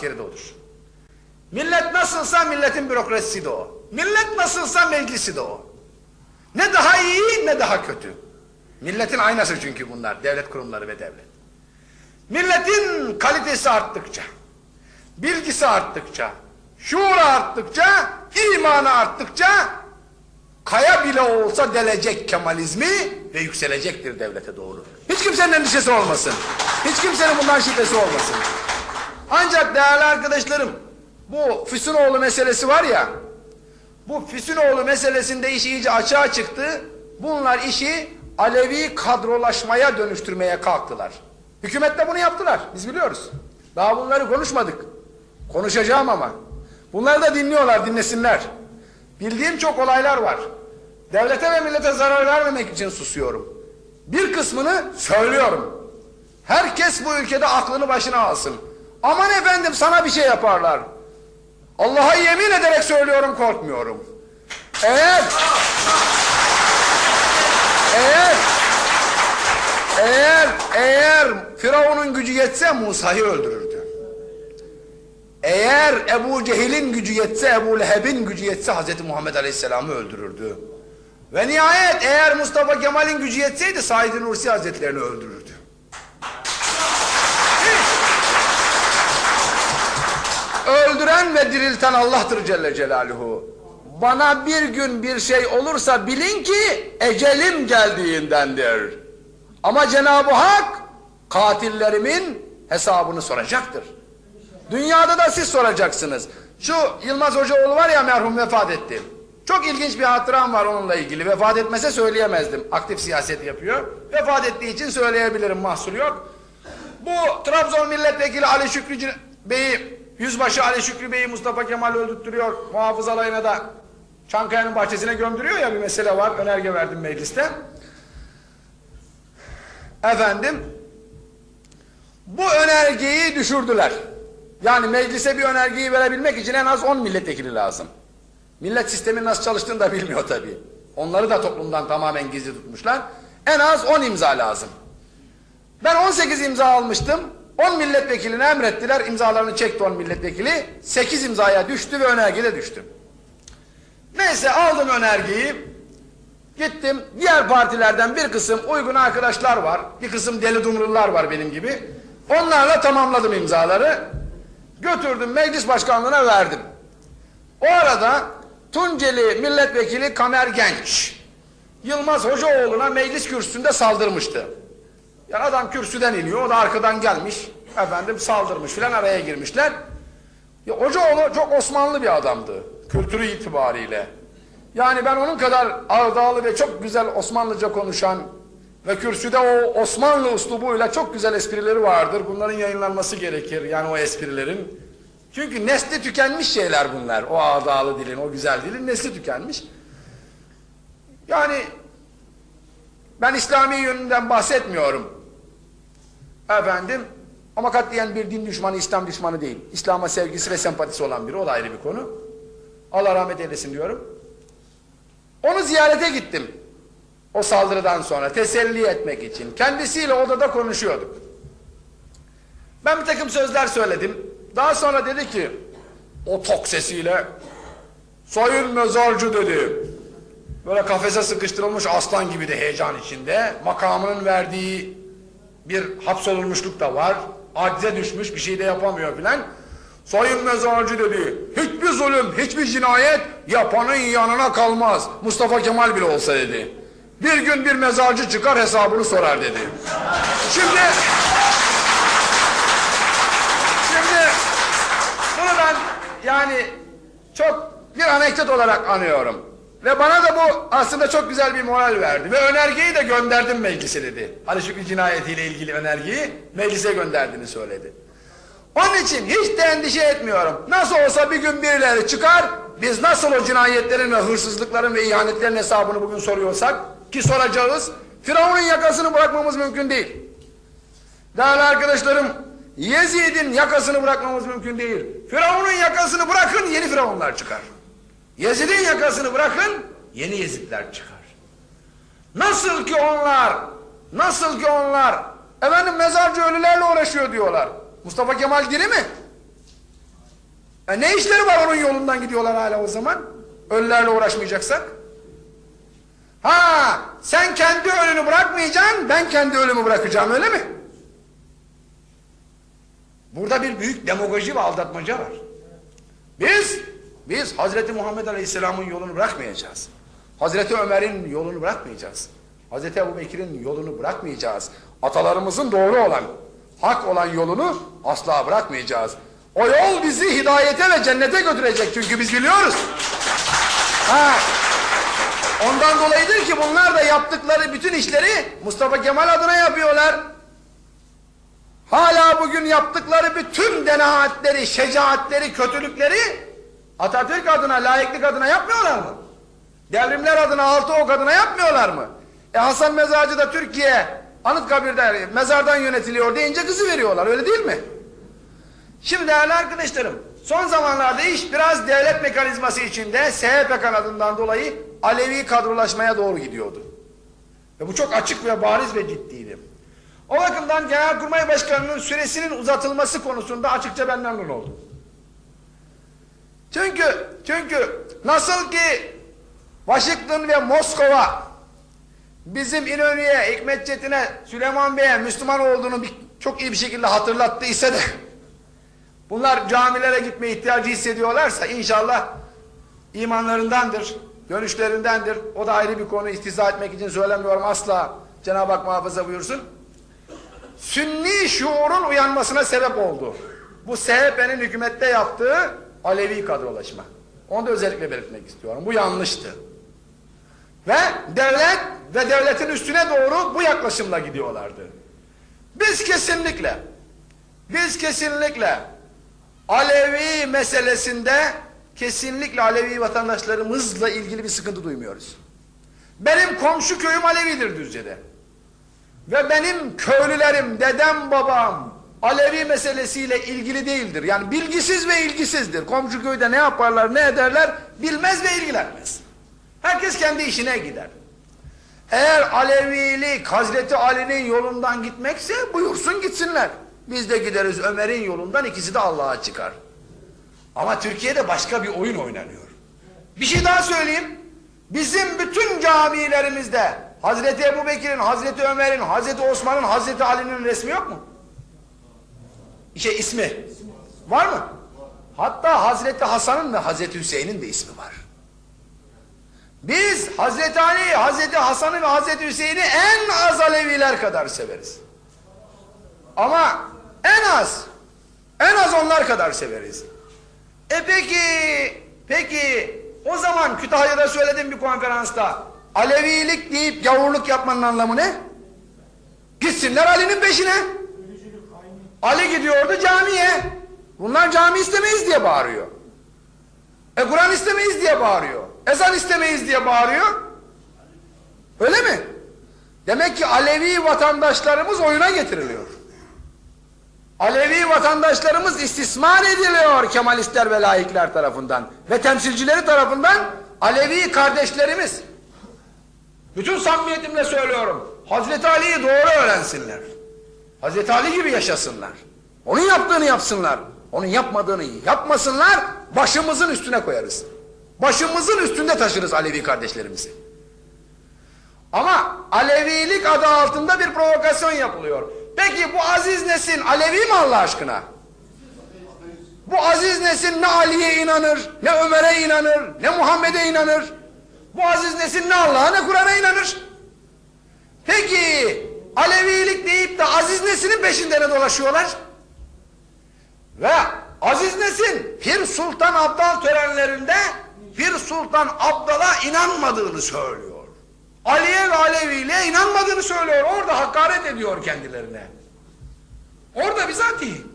askeri de odur. Millet nasılsa milletin bürokrasisi de o. Millet nasılsa meclisi de o. Ne daha iyi ne daha kötü. Milletin aynası çünkü bunlar. Devlet kurumları ve devlet. Milletin kalitesi arttıkça, bilgisi arttıkça, şuuru arttıkça, imanı arttıkça kaya bile olsa delecek kemalizmi ve yükselecektir devlete doğru. Hiç kimsenin endişesi olmasın. Hiç kimsenin bundan şüphesi olmasın. Ancak değerli arkadaşlarım bu Füsunoğlu meselesi var ya bu Füsunoğlu meselesinde iş iyice açığa çıktı. Bunlar işi Alevi kadrolaşmaya dönüştürmeye kalktılar. Hükümetle bunu yaptılar. Biz biliyoruz. Daha bunları konuşmadık. Konuşacağım ama. Bunları da dinliyorlar, dinlesinler. Bildiğim çok olaylar var. Devlete ve millete zarar vermemek için susuyorum. Bir kısmını söylüyorum. Herkes bu ülkede aklını başına alsın. Aman efendim sana bir şey yaparlar. Allah'a yemin ederek söylüyorum korkmuyorum. Eğer eğer eğer eğer Firavun'un gücü yetse Musa'yı öldürürdü. Eğer Ebu Cehil'in gücü yetse Ebu Leheb'in gücü yetse Hz. Muhammed Aleyhisselam'ı öldürürdü. Ve nihayet eğer Mustafa Kemal'in gücü yetseydi Said Nursi Hazretlerini öldürürdü. Öldüren ve dirilten Allah'tır Celle Celaluhu. Bana bir gün bir şey olursa bilin ki ecelim geldiğindendir. Ama Cenab-ı Hak katillerimin hesabını soracaktır. Dünyada da siz soracaksınız. Şu Yılmaz Hocaoğlu var ya merhum vefat etti. Çok ilginç bir hatıram var onunla ilgili. Vefat etmese söyleyemezdim. Aktif siyaset yapıyor. Vefat ettiği için söyleyebilirim mahsur yok. Bu Trabzon milletvekili Ali Şükrü Bey'i, Yüzbaşı Ali Şükrü Bey'i Mustafa Kemal öldürttürüyor. Muhafız alayına da Çankaya'nın bahçesine gömdürüyor ya bir mesele var. Önerge verdim mecliste. Efendim, bu önergeyi düşürdüler. Yani meclise bir önergeyi verebilmek için en az 10 milletvekili lazım. Millet sistemin nasıl çalıştığını da bilmiyor tabii. Onları da toplumdan tamamen gizli tutmuşlar. En az 10 imza lazım. Ben 18 imza almıştım. 10 milletvekiline emrettiler. imzalarını çekti 10 milletvekili. 8 imzaya düştü ve önerge de düştü. Neyse aldım önergeyi. Gittim. Diğer partilerden bir kısım uygun arkadaşlar var. Bir kısım deli dumrullar var benim gibi. Onlarla tamamladım imzaları. Götürdüm meclis başkanlığına verdim. O arada Tunceli milletvekili Kamer Genç Yılmaz Hocaoğlu'na meclis kürsüsünde saldırmıştı. Yani adam kürsüden iniyor, o da arkadan gelmiş. Efendim saldırmış filan araya girmişler. Ya Hocaoğlu çok Osmanlı bir adamdı. Kültürü itibariyle. Yani ben onun kadar ağdalı ve çok güzel Osmanlıca konuşan ve kürsüde o Osmanlı uslubuyla çok güzel esprileri vardır. Bunların yayınlanması gerekir yani o esprilerin. Çünkü nesli tükenmiş şeyler bunlar. O ağdalı dilin, o güzel dilin nesli tükenmiş. Yani ben İslami yönünden bahsetmiyorum. Efendim ama katliyen bir din düşmanı, İslam düşmanı değil. İslam'a sevgisi ve sempatisi olan biri, o da ayrı bir konu. Allah rahmet eylesin diyorum. Onu ziyarete gittim. O saldırıdan sonra teselli etmek için. Kendisiyle odada konuşuyorduk. Ben bir takım sözler söyledim. Daha sonra dedi ki o tok sesiyle sayın mezarcı dedi. Böyle kafese sıkıştırılmış aslan gibi de heyecan içinde. Makamının verdiği bir hapsolunmuşluk da var. Acize düşmüş bir şey de yapamıyor filan. Sayın mezarcı dedi. Hiçbir zulüm, hiçbir cinayet yapanın yanına kalmaz. Mustafa Kemal bile olsa dedi. Bir gün bir mezarcı çıkar hesabını sorar dedi. Şimdi Şimdi bunu ben yani çok bir anekdot olarak anıyorum. Ve bana da bu aslında çok güzel bir moral verdi. Ve önergeyi de gönderdim meclise dedi. Ali Şükrü cinayetiyle ilgili önergeyi meclise gönderdiğini söyledi. Onun için hiç de endişe etmiyorum. Nasıl olsa bir gün birileri çıkar, biz nasıl o cinayetlerin ve hırsızlıkların ve ihanetlerin hesabını bugün soruyorsak, ki soracağız, Firavun'un yakasını bırakmamız mümkün değil. Değerli arkadaşlarım, Yezid'in yakasını bırakmamız mümkün değil. Firavun'un yakasını bırakın, yeni Firavunlar çıkar. Yezid'in yakasını bırakın, yeni Yezidler çıkar. Nasıl ki onlar, nasıl ki onlar, efendim mezarcı ölülerle uğraşıyor diyorlar. Mustafa Kemal diri mi? E ne işleri var onun yolundan gidiyorlar hala o zaman? Ölülerle uğraşmayacaksak. Ha, sen kendi ölünü bırakmayacaksın, ben kendi ölümü bırakacağım öyle mi? Burada bir büyük demagoji ve aldatmaca var. Biz, biz Hazreti Muhammed Aleyhisselam'ın yolunu bırakmayacağız. Hazreti Ömer'in yolunu bırakmayacağız. Hazreti Ebu Bekir'in yolunu bırakmayacağız. Atalarımızın doğru olan, hak olan yolunu asla bırakmayacağız. O yol bizi hidayete ve cennete götürecek çünkü biz biliyoruz. Ha, ondan dolayıdır ki bunlar da yaptıkları bütün işleri Mustafa Kemal adına yapıyorlar. Hala bugün yaptıkları bütün denahatleri, şecaatleri, kötülükleri Atatürk adına, layıklık adına yapmıyorlar mı? Devrimler adına, altı ok adına yapmıyorlar mı? E Hasan Mezarcı da Türkiye Anıtkabir'de mezardan yönetiliyor deyince kızı veriyorlar öyle değil mi? Şimdi değerli arkadaşlarım son zamanlarda iş biraz devlet mekanizması içinde SHP kanadından dolayı Alevi kadrolaşmaya doğru gidiyordu. Ve bu çok açık ve bariz ve ciddiydi. O bakımdan Genelkurmay Başkanı'nın süresinin uzatılması konusunda açıkça ben memnun oldum. Çünkü, çünkü nasıl ki Washington ve Moskova bizim İnönü'ye, Hikmet Çetin'e, Süleyman Bey'e Müslüman olduğunu bir, çok iyi bir şekilde hatırlattıysa da bunlar camilere gitmeye ihtiyacı hissediyorlarsa inşallah imanlarındandır, görüşlerindendir. O da ayrı bir konu istiza etmek için söylemiyorum asla. Cenab-ı Hak muhafaza buyursun. Sünni şuurun uyanmasına sebep oldu. Bu SHP'nin hükümette yaptığı Alevi kadrolaşma. Onu da özellikle belirtmek istiyorum. Bu yanlıştı. Ve devlet ve devletin üstüne doğru bu yaklaşımla gidiyorlardı. Biz kesinlikle, biz kesinlikle Alevi meselesinde kesinlikle Alevi vatandaşlarımızla ilgili bir sıkıntı duymuyoruz. Benim komşu köyüm Alevidir Düzce'de. Ve benim köylülerim, dedem, babam Alevi meselesiyle ilgili değildir. Yani bilgisiz ve ilgisizdir. Komşu köyde ne yaparlar, ne ederler bilmez ve ilgilenmez. Herkes kendi işine gider. Eğer Alevilik Hazreti Ali'nin yolundan gitmekse buyursun gitsinler. Biz de gideriz Ömer'in yolundan ikisi de Allah'a çıkar. Ama Türkiye'de başka bir oyun oynanıyor. Bir şey daha söyleyeyim. Bizim bütün camilerimizde Hazreti Ebu Hazreti Ömer'in, Hazreti Osman'ın, Hazreti Ali'nin resmi yok mu? Şey ismi. Var mı? Hatta Hazreti Hasan'ın ve Hazreti Hüseyin'in de ismi var. Biz Hazreti Ali, Hazreti Hasan'ı ve Hazreti Hüseyin'i en az Aleviler kadar severiz. Ama en az, en az onlar kadar severiz. E peki, peki o zaman Kütahya'da söyledim bir konferansta. Alevilik deyip gavurluk yapmanın anlamı ne? Gitsinler Ali'nin peşine. Ali gidiyordu camiye. Bunlar cami istemeyiz diye bağırıyor. E Kur'an istemeyiz diye bağırıyor. Ezan istemeyiz diye bağırıyor. Öyle mi? Demek ki Alevi vatandaşlarımız oyuna getiriliyor. Alevi vatandaşlarımız istismar ediliyor Kemalistler ve laikler tarafından. Ve temsilcileri tarafından Alevi kardeşlerimiz. Bütün samimiyetimle söylüyorum. Hazreti Ali'yi doğru öğrensinler. Hazreti Ali gibi yaşasınlar. Onun yaptığını yapsınlar. Onun yapmadığını yapmasınlar. Başımızın üstüne koyarız. Başımızın üstünde taşırız Alevi kardeşlerimizi. Ama Alevilik adı altında bir provokasyon yapılıyor. Peki bu Aziz Nesin Alevi mi Allah aşkına? Bu Aziz Nesin ne Ali'ye inanır, ne Ömer'e inanır, ne Muhammed'e inanır. Bu Aziz Nesin ne Allah'a ne Kur'an'a inanır. Peki Alevilik deyip de Aziz Nesin'in peşinde ne dolaşıyorlar? Ve Aziz Nesin Pir Sultan Abdal törenlerinde Pir Sultan Abdal'a inanmadığını söylüyor. Ali'ye ve Alevi'yle inanmadığını söylüyor. Orada hakaret ediyor kendilerine. Orada bizatihi.